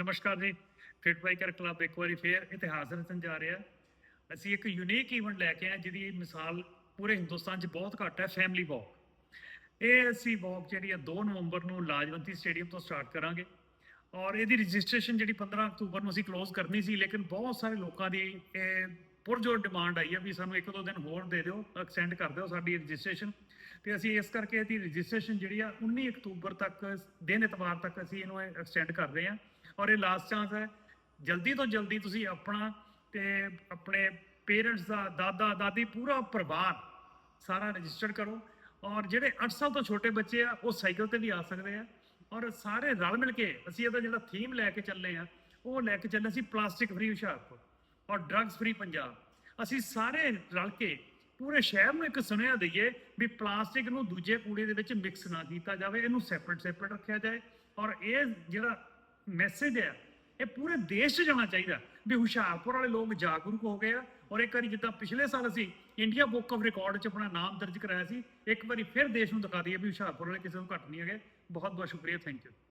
ਨਮਸਕਾਰ ਜੀ fit biker club ਇੱਕ ਵਾਰੀ ਫੇਰ ਇਤਿਹਾਸ ਰਚਣ ਜਾ ਰਿਹਾ। ਅਸੀਂ ਇੱਕ ਯੂਨੀਕ ਇਵੈਂਟ ਲੈ ਕੇ ਆਏ, ਜਿਹਦੀ ਮਿਸਾਲ ਪੂਰੇ ਹਿੰਦੁਸਤਾਨ 'ਚ ਬਹੁਤ ਘੱਟ ਹੈ ਫੈਮਿਲੀ ਵਾਕ ਇਹ ਅਸੀਂ ਵਾਕ ਜਿਹੜੀ ਆ 2 ਨਵੰਬਰ ਨੂੰ ਲਾਜਵੰਤੀ ਸਟੇਡੀਅਮ ਤੋਂ ਸਟਾਰਟ ਕਰਾਂਗੇ। ਔਰ ਇਹਦੀ ਰਜਿਸਟ੍ਰੇਸ਼ਨ ਜਿਹੜੀ 15 ਅਕਤੂਬਰ ਨੂੰ ਅਸੀਂ ਕਲੋਜ਼ ਕਰਨੀ ਸੀ, ਲੇਕਿਨ ਬਹੁਤ ਸਾਰੇ ਲੋਕਾਂ ਦੀ ਇਹ ਪੁਰਜੋਰ ਡਿਮਾਂਡ ਆਈ ਹੈ ਵੀ ਸਾਨੂੰ ਇੱਕ ਦੋ ਦਿਨ ਹੋਰ ਦੇ ਦਿਓ ਐਕਸਟੈਂਡ ਕਰ ਦਿਓ ਸਾਡੀ ਰਜਿਸਟ੍ਰੇਸ਼ਨ ਤੇ ਅਸੀਂ ਇਸ ਕਰਕੇ ਇਹਦੀ ਰਜਿਸਟ੍ਰੇਸ਼ਨ ਜਿਹੜੀ ਆ 19 ਅਕਤੂਬਰ ਤੱਕ, ਦਿਨ ਇਤਵਾਰ ਤੱਕ ਅਸੀਂ ਇਹਨੂੰ ਐਕਸਟੈਂਡ ਕਰ ਰਹੇ ਹਾਂ। ਔਰ ਇਹ ਲਾਸਟ ਚਾਂਸ ਹੈ। ਜਲਦੀ ਤੋਂ ਜਲਦੀ ਤੁਸੀਂ ਆਪਣਾ ਤੇ ਆਪਣੇ ਪੇਰੈਂਟਸ ਦਾ, ਦਾਦਾ, ਦਾਦੀ, ਪੂਰਾ ਪਰਿਵਾਰ ਸਾਰਾ ਰਜਿਸਟਰ ਕਰੋ। ਔਰ ਜਿਹੜੇ 8 ਸਾਲ ਤੋਂ ਛੋਟੇ ਬੱਚੇ ਆ, ਉਹ ਸਾਈਕਲ ਤੇ ਵੀ ਆ ਸਕਦੇ ਆ। ਔਰ ਸਾਰੇ ਰਲ ਮਿਲ ਕੇ ਅਸੀਂ ਇਹਦਾ ਜਿਹੜਾ ਥੀਮ ਲੈ ਕੇ ਚੱਲੇ ਆ, ਉਹ ਲੈ ਕੇ ਚੱਲੇ ਸੀ ਪਲਾਸਟਿਕ ਫ੍ਰੀ ਹੁਸ਼ਿਆਰਪੁਰ ਔਰ ਡਰੱਗਸ ਫ੍ਰੀ ਪੰਜਾਬ। ਅਸੀਂ ਸਾਰੇ ਰਲ ਕੇ ਪੂਰੇ ਸ਼ਹਿਰ ਨੂੰ ਇੱਕ ਸੁਨੇਹਾ ਦਈਏ ਵੀ ਪਲਾਸਟਿਕ ਨੂੰ ਦੂਜੇ ਕੂੜੇ ਦੇ ਵਿੱਚ ਮਿਕਸ ਨਾ ਕੀਤਾ ਜਾਵੇ, ਇਹਨੂੰ ਸੈਪਰੇਟ ਸੈਪਰੇਟ ਰੱਖਿਆ ਜਾਏ। ਔਰ ਇਹ ਜਿਹੜਾ ਮੈਸੇਜ ਹੈ। ਇਹ ਪੂਰੇ ਦੇਸ਼ 'ਚ ਜਾਣਾ ਚਾਹੀਦਾ। ਵੀ ਹੁਸ਼ਿਆਰਪੁਰ ਵਾਲੇ ਲੋਕ ਜਾਗਰੂਕ ਹੋ ਗਏ ਆ। ਔਰ ਇੱਕ ਵਾਰੀ ਜਿੱਦਾਂ ਪਿਛਲੇ ਸਾਲ ਅਸੀਂ ਇੰਡੀਆ ਬੁੱਕ ਆਫ ਰਿਕਾਰਡ 'ਚ ਆਪਣਾ ਨਾਮ ਦਰਜ ਕਰਾਇਆ ਸੀ, ਇੱਕ ਵਾਰੀ ਫਿਰ ਦੇਸ਼ ਨੂੰ ਦਿਖਾ ਦਈਏ ਵੀ ਹੁਸ਼ਿਆਰਪੁਰ ਵਾਲੇ ਕਿਸੇ ਨੂੰ ਘੱਟ ਨਹੀਂ ਹੈਗੇ। ਬਹੁਤ ਬਹੁਤ ਸ਼ੁਕਰੀਆ ਥੈਂਕ ਯੂ